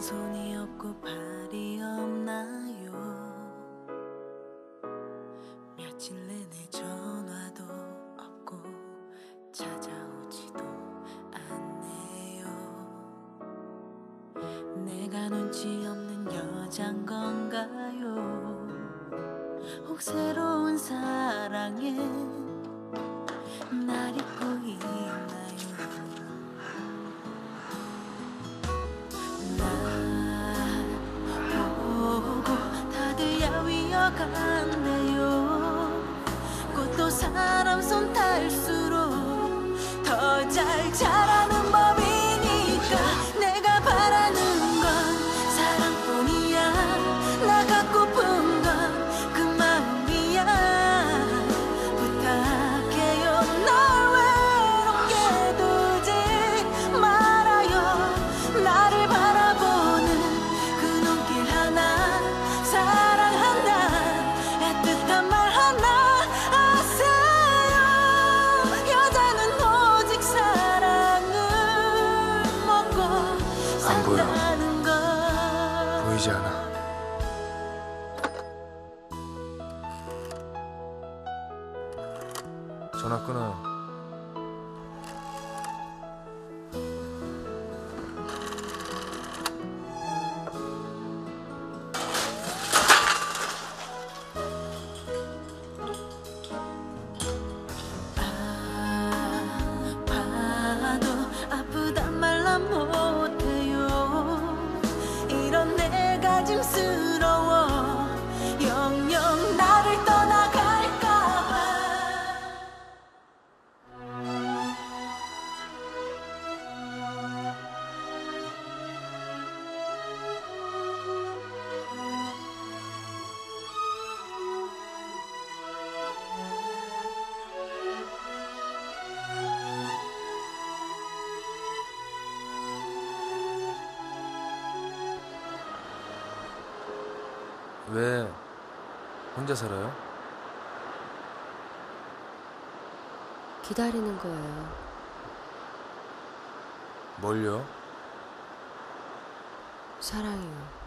손이 없고 발이 없나요? 며칠 내내 전화도 없고 찾아오지도 않네요. 내가 눈치 없는 여잔 건가요? 혹 새로운 사랑에 사람 손 닿을수록 더 잘 자라는 전화 끊어요. 왜 혼자 살아요? 기다리는 거예요. 뭘요? 사랑이요.